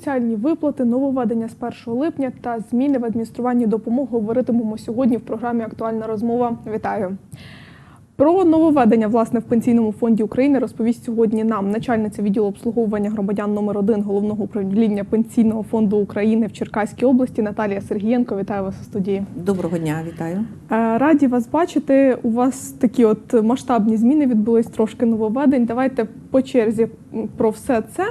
соціальні виплати, нововведення з 1 липня та зміни в адмініструванні допомог говоритимемо сьогодні в програмі Актуальна розмова. Вітаю! Про нововведення власне в пенсійному фонді України розповість сьогодні нам начальниця відділу обслуговування громадян номер 1 головного управління пенсійного фонду України в Черкаській області Наталія Сергієнко. Вітаю вас у студії. Доброго дня, вітаю. Е, Раді вас бачити. У вас такі от масштабні зміни відбулись трошки нововведень. Давайте по черзі про все це.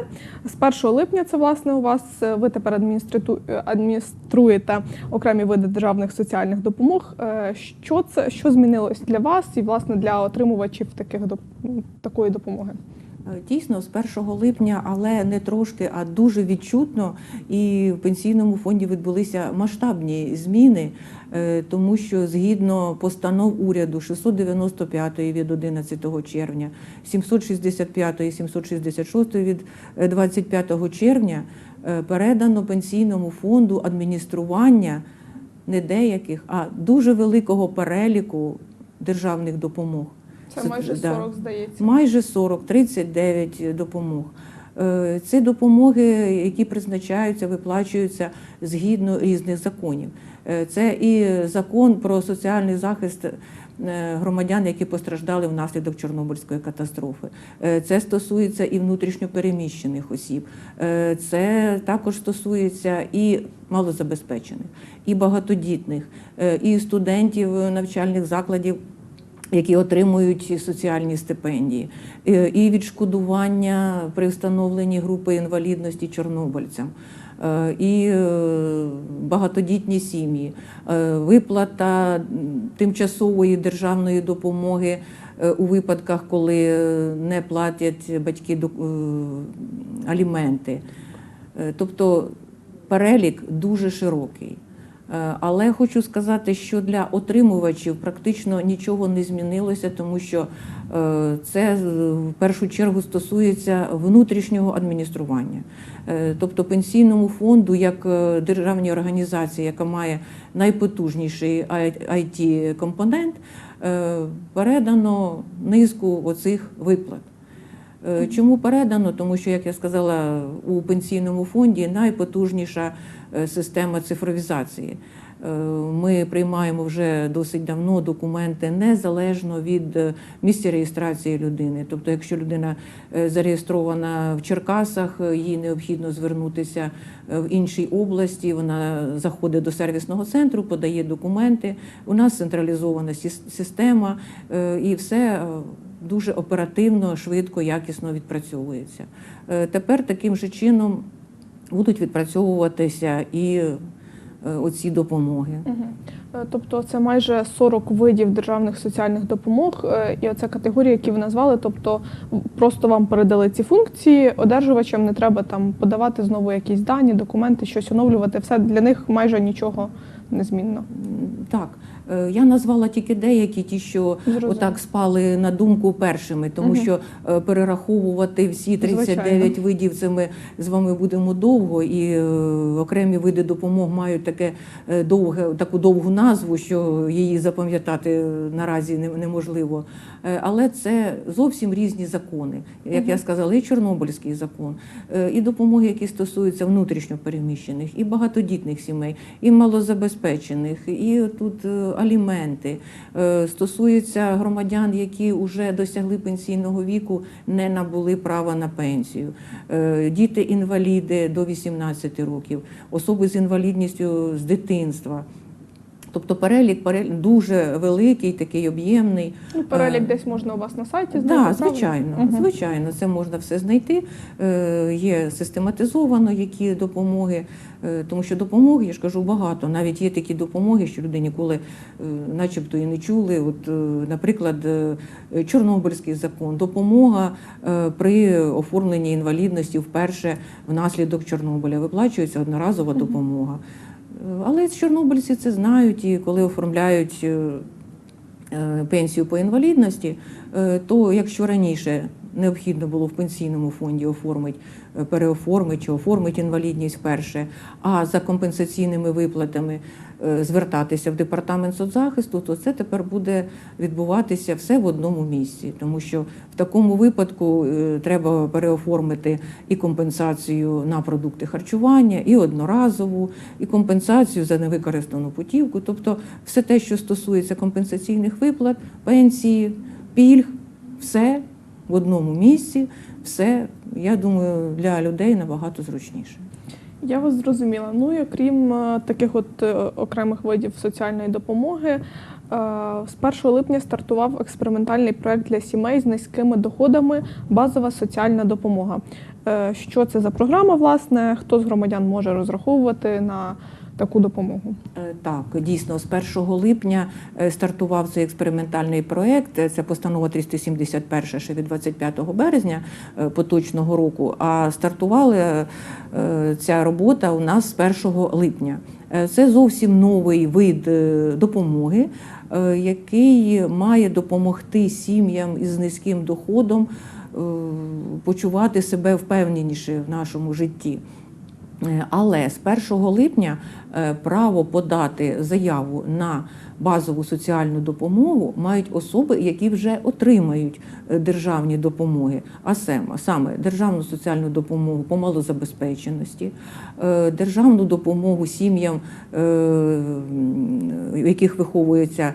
З 1 липня це власне у вас е, ви тепер адміністриту- е, адмініструєте окремі види державних соціальних допомог. Е, Що це що змінилось для вас і власне для отримувачів таких такої допомоги? Е, Дійсно, з 1 липня, але не трошки, а дуже відчутно, і в пенсійному фонді відбулися масштабні зміни, е, тому що згідно постанов уряду 695 від 11 червня, 765 і 766 від е, 25 червня е, передано пенсійному фонду адміністрування не деяких, а дуже великого переліку державних допомог. Це майже да. здається. Майже 40, 39 допомог. Це допомоги, які призначаються, виплачуються згідно різних законів. Е, Це і закон про соціальний захист е, громадян, які постраждали внаслідок Чорнобильської катастрофи. Е, Це стосується і внутрішньопереміщених осіб. Це також стосується і малозабезпечених, і багатодітних, і студентів навчальних закладів які отримують соціальні стипендії, е, і відшкодування при встановленні групи інвалідності чорнобильцям, е, і е, багатодітні сім'ї, виплата тимчасової державної допомоги у випадках, коли не платять батьки аліменти. Тобто перелік дуже широкий. Е, Але хочу сказати, що для отримувачів практично нічого не змінилося, тому що е, це в першу чергу стосується внутрішнього адміністрування. Е, Тобто пенсійному фонду, як е, державній організації, яка має найпотужніший it компонент передано низку оцих виплат. Е, Чому передано? Тому що, як я сказала, у пенсійному фонді найпотужніша е, система цифровізації. Е, Ми приймаємо вже досить давно документи незалежно від місця реєстрації людини. Тобто, якщо людина зареєстрована в Черкасах, їй необхідно звернутися в іншій області. Вона заходить до сервісного центру, подає документи. У нас централізована система і все. Дуже оперативно, швидко, якісно відпрацьовується. Е, Тепер таким же чином будуть відпрацьовуватися і е, оці допомоги. Е, Тобто це майже 40 видів державних соціальних допомог, і оця категорія, які ви назвали. Тобто просто вам передали ці функції, одержувачам не треба там подавати знову якісь дані, документи, щось оновлювати. Все для них майже нічого не змінно. Так, я назвала тільки деякі, ті, що Зрозуміло. отак спали на думку першими, тому Мгм. що е, перераховувати всі 39 Звичайно. видів це ми з вами будемо довго, і е, окремі види допомог мають таке е, довге, таку довгу назву, що її запам'ятати е, наразі неможливо. Е, Але це зовсім різні закони. Як я сказала, і Чорнобильський закон, е, і допомоги, які стосуються внутрішньопереміщених, і багатодітних сімей, і малозабезпечених, і тут е, аліменти. Е, Стосується громадян, які вже досягли пенсійного віку, не набули права на пенсію, Е, діти-інваліди до 18 років, особи з інвалідністю з дитинства. Тобто перелік, перелік дуже великий, такий об'ємний. Ну, перелік Е, десь можна у вас на сайті Так, да, звичайно, Мгм. звичайно, це можна все знайти. Е, Є систематизовано які допомоги, е, тому що допомоги, я ж кажу, багато. Навіть є такі допомоги, що люди ніколи, е, начебто, і не чули. От, е, наприклад, е, Чорнобильський закон, допомога е, при оформленні інвалідності вперше внаслідок Чорнобиля. Виплачується одноразова допомога. Але чорнобильці це знають, і коли оформляють. е, е, пенсію по інвалідності, е, то якщо раніше необхідно було в пенсійному фонді оформити, переоформити чи оформити інвалідність вперше, а за компенсаційними виплатами звертатися в департамент соцзахисту, то це тепер буде відбуватися все в одному місці, тому що в такому випадку е, треба переоформити і компенсацію на продукти харчування, і одноразову, і компенсацію за невикористану путівку. Тобто, все те, що стосується компенсаційних виплат, пенсії, пільг, все в одному місці, все, я думаю, для людей набагато зручніше. Я вас зрозуміла. Ну і окрім е, таких от е, окремих видів соціальної допомоги, е, з 1 липня стартував експериментальний проект для сімей з низькими доходами Базова соціальна допомога. Що це за програма, власне? Хто з громадян може розраховувати на таку допомогу? Е, Так, дійсно, з 1 липня е, стартував цей експериментальний проєкт. Це постанова 371 ще від 25 березня е, поточного року. А стартувала ця робота у нас з 1 липня. Це зовсім новий вид допомоги, який має допомогти сім'ям із низьким доходом почувати себе впевненіше в нашому житті. Е, Але з 1 липня е, право подати заяву на базову соціальну допомогу мають особи, які вже отримають е, державні допомоги, а саме, державну соціальну допомогу по малозабезпеченості, державну допомогу сім'ям, в яких виховується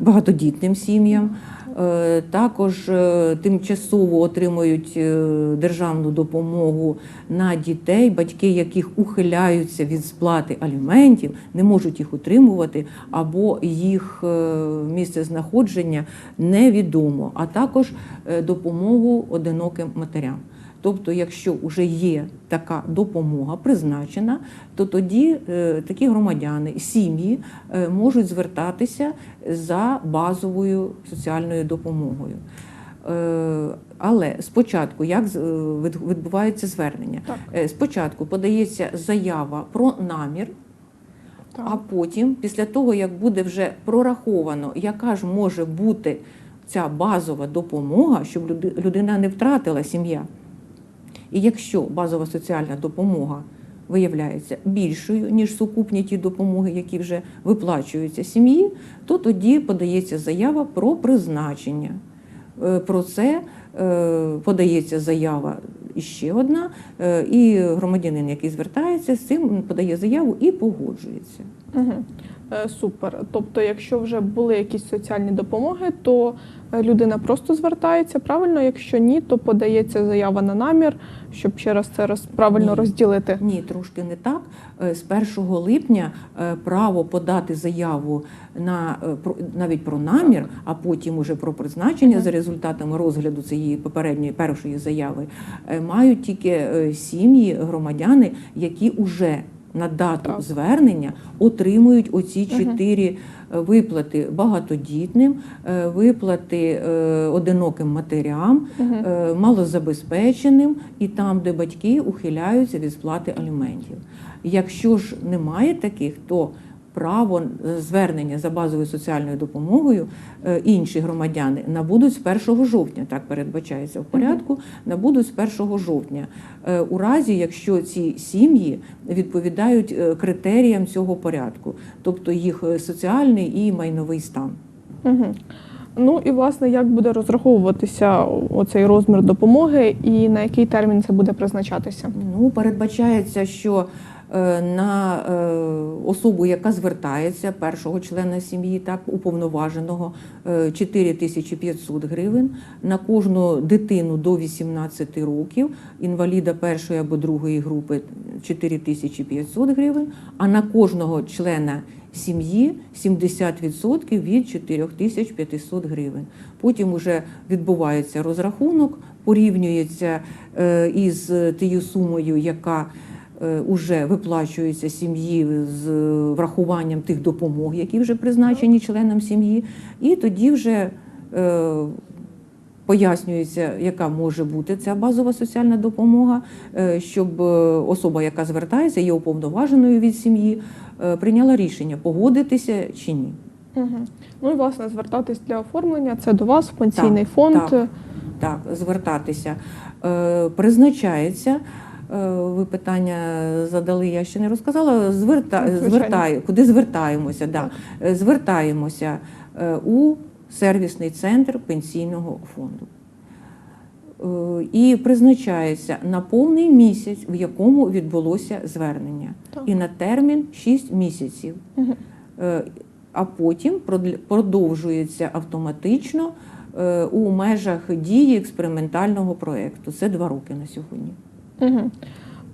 багатодітним сім'ям. Е, Також е, тимчасово отримують е, державну допомогу на дітей, батьки яких ухиляються від сплати аліментів, не можуть їх утримувати, або їх місце знаходження невідомо, а також допомогу одиноким матерям. Тобто, якщо вже є така допомога призначена, то тоді е, такі громадяни, сім'ї е, можуть звертатися за базовою соціальною допомогою. Е, Але спочатку, як відбувається звернення? Так. Спочатку подається заява про намір, Так. а потім, після того, як буде вже прораховано, яка ж може бути ця базова допомога, щоб людина не втратила сім'я. І якщо базова соціальна допомога виявляється більшою, ніж сукупні ті допомоги, які вже виплачуються сім'ї, то тоді подається заява про призначення. Е, Про це е, подається заява іще одна, е, і громадянин, який звертається, з цим подає заяву і погоджується. Угу. Супер. Тобто, якщо вже були якісь соціальні допомоги, то е, людина просто звертається правильно. Якщо ні, то подається заява на намір, щоб ще раз це роз, правильно Ні. розділити. Ні, трошки не так. Е, З 1 липня право подати заяву на навіть про намір, а потім уже про призначення Мгм. за результатами розгляду цієї попередньої першої заяви мають тільки сім'ї, громадяни, які уже на дату Так. звернення отримують оці чотири угу. виплати багатодітним, е, виплати е, одиноким матерям, Угу. малозабезпеченим і там, де батьки ухиляються від сплати аліментів. Якщо ж немає таких, то право е, звернення за базовою соціальною допомогою е, інші громадяни набудуть з 1 жовтня, так передбачається в порядку, набудуть з 1 жовтня, е, у разі, якщо ці сім'ї відповідають критеріям цього порядку, тобто їх соціальний і майновий стан. Угу. Ну і власне, як буде розраховуватися оцей розмір допомоги і на який термін це буде призначатися? Ну, передбачається, що на е, особу, яка звертається, першого члена сім'ї, так уповноваженого, е, 4500 гривень, на кожну дитину до 18 років, інваліда першої або другої групи 4500 гривень, а на кожного члена сім'ї 70% від 4500 гривень. Потім вже відбувається розрахунок, порівнюється е, із тією сумою, яка вже виплачується сім'ї з врахуванням тих допомог, які вже призначені членам сім'ї, і тоді вже е, пояснюється, яка може бути ця базова соціальна допомога, е, щоб е, особа, яка звертається, є уповноваженою від сім'ї, е, прийняла рішення погодитися чи ні. Угу. Ну і власне звертатись для оформлення це до вас в пенсійний Так, фонд. так. Так, звертатися. Е, Призначається е, ви питання задали, я ще не розказала. Зверта... Звертаю, куди звертаємося? Да. Е, Звертаємося е, у сервісний центр пенсійного фонду. Е, І призначається на повний місяць, в якому відбулося звернення, Так. і на термін 6 місяців. Е, А потім продовжується автоматично е, у межах дії експериментального проєкту. Це два роки на сьогодні. Угу.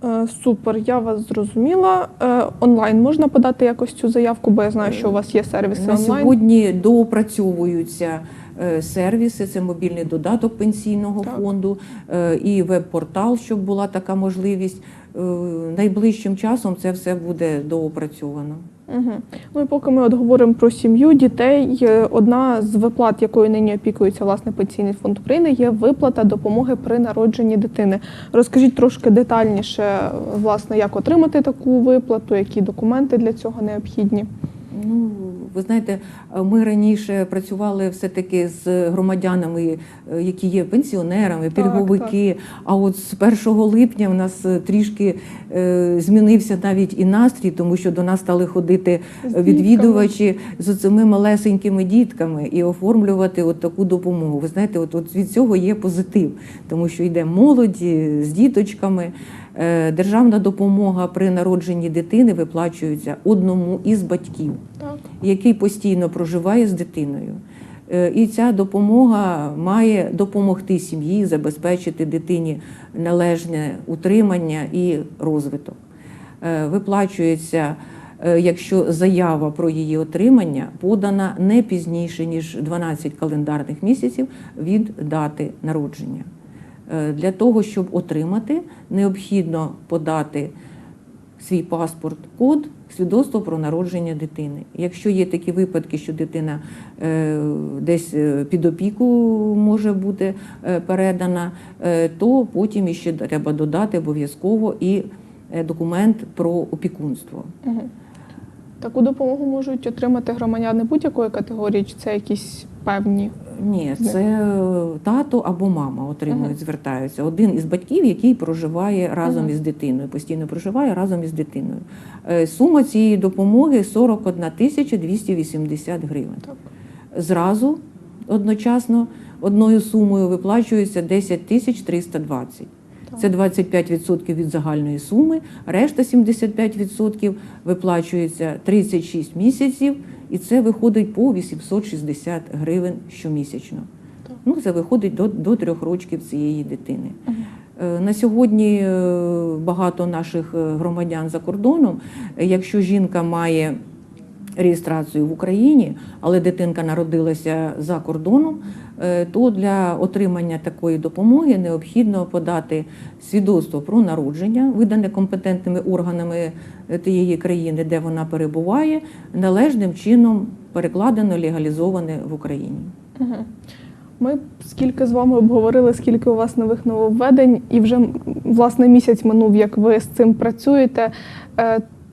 Е, супер, я вас зрозуміла. Е, онлайн можна подати якось цю заявку, бо я знаю, що у вас є сервіси На онлайн. сьогодні доопрацьовуються е, сервіси, це мобільний додаток пенсійного Так. фонду е, і веб-портал, щоб була така можливість. Е, Найближчим часом це все буде доопрацьовано. Угу. Ну і поки ми от говоримо про сім'ю, дітей, одна з виплат, якою нині опікується власне пенсійний фонд України, є виплата допомоги при народженні дитини. Розкажіть трошки детальніше, власне, як отримати таку виплату, які документи для цього необхідні. Ну, ви знаєте, ми раніше працювали все-таки з громадянами, е, які є пенсіонерами, пільговики. А от з 1 липня в нас е, трішки е, змінився навіть і настрій, тому що до нас стали ходити З відвідувачі з цими малесенькими дітками і оформлювати от таку допомогу. Ви знаєте, от, от від цього є позитив, тому що йде молоді з діточками. Е, Державна допомога при народженні дитини виплачується одному із батьків, Так. який постійно проживає з дитиною. Е, І ця допомога має допомогти сім'ї забезпечити дитині належне утримання і розвиток. Е, Виплачується, якщо заява про її отримання подана не пізніше ніж 12 календарних місяців від дати народження. Е, Для того, щоб отримати, необхідно подати свій паспорт, код, свідоцтво про народження дитини. Якщо є такі випадки, що дитина е, десь е, під опіку може бути передана, то потім іще треба додати обов'язково і документ про опікунство. Таку допомогу можуть отримати громадяни будь-якої категорії, чи це якісь певні. Ні, це е, тато або мама отримують, звертаються. Один із батьків, який проживає разом із дитиною, постійно проживає разом із дитиною. Е, Сума цієї допомоги 41 тисяча 280 гривень. Так. Зразу одночасно одною сумою виплачується 10 тисяч 320. Так. Це 25% від загальної суми, решта 75% виплачується 36 місяців, і це виходить по 860 гривень щомісячно. Ну, це виходить до, до трьох років цієї дитини. Е, На сьогодні е, багато наших е, громадян за кордоном, якщо жінка має реєстрацію в Україні, але дитинка народилася за кордоном, е, то для отримання такої допомоги необхідно подати свідоцтво про народження, видане компетентними органами е, тієї країни, де вона перебуває, належним чином перекладено, легалізоване в Україні. Ми скільки з вами обговорили, скільки у вас нових нововведень, і вже власне місяць минув, як ви з цим працюєте.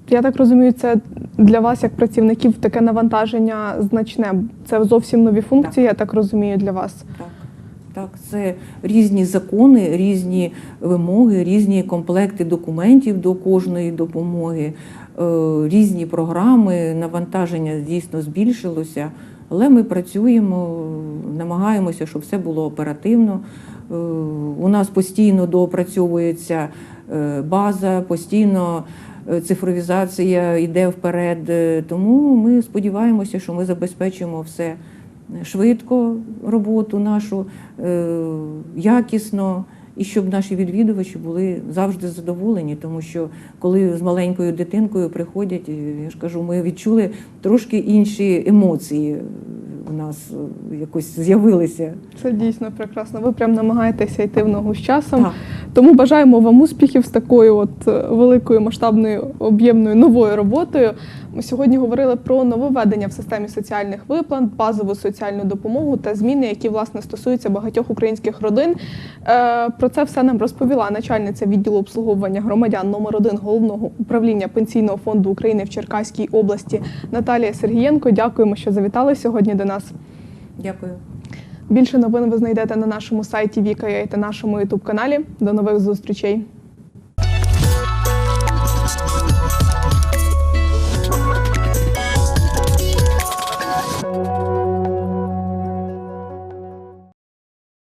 Я так розумію, це для вас, як працівників, таке навантаження значне. Це зовсім нові функції, я так розумію, для вас. Так, так, це різні закони, різні вимоги, різні комплекти документів до кожної допомоги, е, різні програми. Навантаження дійсно збільшилося, але ми працюємо, намагаємося, щоб все було оперативно. Е, У нас постійно доопрацьовується е, база, постійно цифровізація йде вперед. Е, Тому ми сподіваємося, що ми забезпечимо все швидко роботу нашу, е, якісно, і щоб наші відвідувачі були завжди задоволені, тому що коли з маленькою дитинкою приходять, е, я ж кажу, ми відчули трошки інші емоції. У нас е, якось з'явилися. Це дійсно прекрасно. Ви прям намагаєтеся йти в ногу з часом. Так. Тому бажаємо вам успіхів з такою от е, великою масштабною об'ємною новою роботою. Ми сьогодні говорили про нововведення в системі соціальних виплат, базову соціальну допомогу та зміни, які власне стосуються багатьох українських родин. Е, Про це все нам розповіла начальниця відділу обслуговування громадян номер 1 головного управління пенсійного фонду України в Черкаській області Наталія Сергієнко. Дякуємо, що завітали сьогодні до нас. Дякую. Більше новин ви знайдете на нашому сайті Віка та нашому ютуб каналі. До нових зустрічей.